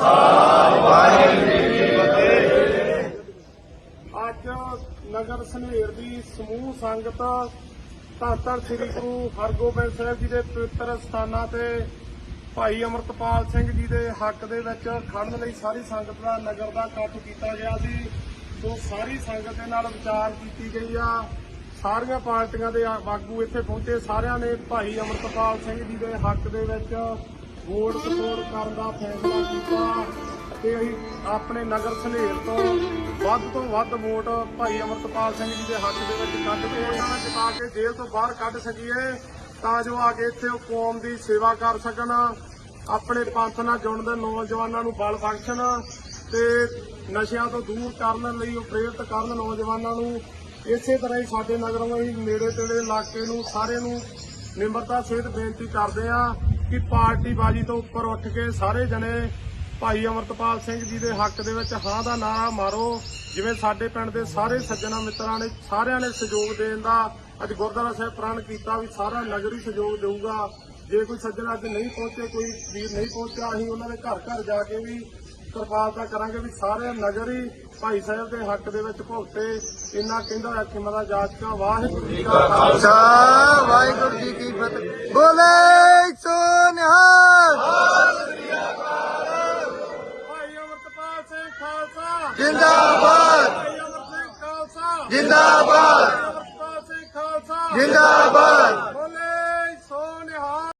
ਖਾਲਸਾ ਵਾਹਿਗੁਰੂ ਜੀ ਕੀ ਫਤਿਹ ਅੱਜ ਨਗਰ ਸਨੇਰ ਦੀ ਸਮੂਹ ਸੰਗਤ ਧੰਨ ਧੰਨ ਸ੍ਰੀ ਗੁਰੂ ਹਰਗੋਬਿੰਦ ਸਾਹਿਬ ਜੀ ਦੇ ਪਵਿੱਤਰ ਸਥਾਨਾਂ ਤੇ ਭਾਈ ਅਮਰਤਪਾਲ ਸਿੰਘ ਜੀ ਦੇ ਹੱਕ ਦੇ ਵਿੱਚ ਖੜਨ ਲਈ ਸਾਰੀ ਸੰਗਤ ਦਾ ਨਗਰ ਦਾ ਇਕੱਠ ਕੀਤਾ ਗਿਆ ਸੀ। ਸੋ ਸਾਰੀ ਸੰਗਤ ਦੇ ਨਾਲ ਵਿਚਾਰ ਕੀਤੀ ਗਈ ਆ। ਸਾਰੀਆਂ ਪਾਰਟੀਆਂ ਦੇ ਆਗੂ ਇੱਥੇ ਪਹੁੰਚੇ। ਸਾਰਿਆਂ ਨੇ ਭਾਈ ਅਮਰਤਪਾਲ ਸਿੰਘ ਜੀ ਦੇ ਹੱਕ ਦੇ ਵਿੱਚ ਵੋਟ ਕਰਨ ਦਾ ਫੈਸਲਾ ਕੀਤਾ। ਤੇ ਅਸੀਂ ਆਪਣੇ ਨਗਰ ਸਨੇਰ ਤੋਂ ਵੱਧ ਤੋਂ ਵੱਧ ਵੋਟ ਭਾਈ ਅਮਰਤਪਾਲ ਸਿੰਘ ਜੀ ਦੇ ਹੱਕ ਦੇ ਵਿੱਚ ਕੱਢ ਕੇ ਉਹਨਾਂ ਨੂੰ ਜਿਤਾ ਕੇ ਜੇਲ੍ਹ ਤੋਂ ਬਾਹਰ ਕੱਢ ਸਕੀਏ, ਤਾਂ ਜੋ ਆ ਕੇ ਇੱਥੇ ਉਹ ਕੌਮ ਦੀ ਸੇਵਾ ਕਰ ਸਕਣ, ਆਪਣੇ ਪੰਥ ਨਾਲ ਜੁੜਨ ਦੇ ਨੌਜਵਾਨਾਂ ਨੂੰ ਬਲ ਬਖਸ਼ਣ ਤੇ ਨਸ਼ਿਆਂ ਤੋਂ ਦੂਰ ਕਰਨ ਲਈ ਉਹ ਪ੍ਰੇਰਿਤ ਕਰਨ ਨੌਜਵਾਨਾਂ ਨੂੰ। ਇਸੇ ਤਰ੍ਹਾਂ ਹੀ ਸਾਡੇ ਨਗਰ ਵੀ ਨੇੜੇ ਤੇੜੇ ਇਲਾਕੇ ਨੂੰ ਸਾਰੇ ਨੂੰ ਨਿਮਰਤਾ ਸਹਿਤ ਬੇਨਤੀ ਕਰਦੇ ਆ ਕਿ ਪਾਰਟੀ ਬਾਜੀ ਤੋਂ ਉੱਪਰ ਉੱਠ ਕੇ ਸਾਰੇ ਜਣੇ ਭਾਈ ਅਮਰਤਪਾਲ ਸਿੰਘ ਜੀ ਦੇ ਹੱਕ ਦੇ ਵਿੱਚ ਹਾਂ ਦਾ ਨਾਰਾ ਮਾਰੋ, ਜਿਵੇਂ ਸਾਡੇ ਪਿੰਡ ਦੇ ਸਾਰੇ ਸੱਜਣਾ ਮਿੱਤਰਾਂ ਨੇ ਸਾਰਿਆਂ ਨੇ ਸਹਿਯੋਗ ਦੇਣ ਦਾ ਅੱਜ ਗੁਰਦੁਆਰਾ ਸਾਹਿਬ ਪ੍ਰਣ ਕੀਤਾ ਵੀ ਸਾਰਾ ਨਗਰ ਹੀ ਸਹਿਯੋਗ ਦੇਊਗਾ। ਜੇ ਕੋਈ ਸੱਜਣ ਅੱਜ ਨਹੀਂ ਪਹੁੰਚੇ, ਕੋਈ ਵੀਰ ਨਹੀਂ ਪਹੁੰਚਿਆ, ਅਸੀਂ ਉਹਨਾਂ ਦੇ ਘਰ ਘਰ ਜਾ ਕੇ ਵੀ ਕਿਰਪਾਲਤਾ ਕਰਾਂਗੇ ਵੀ ਸਾਰੇ ਨਗਰ ਹੀ ਭਾਈ ਸਾਹਿਬ ਦੇ ਹੱਕ ਦੇ ਵਿੱਚ ਭੁਗਤੇ। ਇੰਨਾ ਕਹਿੰਦਾ ਹੋਇਆ ਖਿਮਾ ਦਾ ਵਾਹਿਗੁਰੂ ਜੀ ਕਾ ਖਾਲਸਾ। ਵਾਹਿਗੁਰੂ ਜੀ ਕੀ ਫਤਿਹ। ਬੋਲੇ ਸੋ ਨਿਹਾਲ ਭਾਈ ਅਮਰਤਪਾਲ ਸਿੰਘ ਖਾਲਸਾ। ਜਿੰਦਾਬਾਦ। ਜਿੰਦਾਬਾਦ। ਜਿੰਦਾਬਾਦ।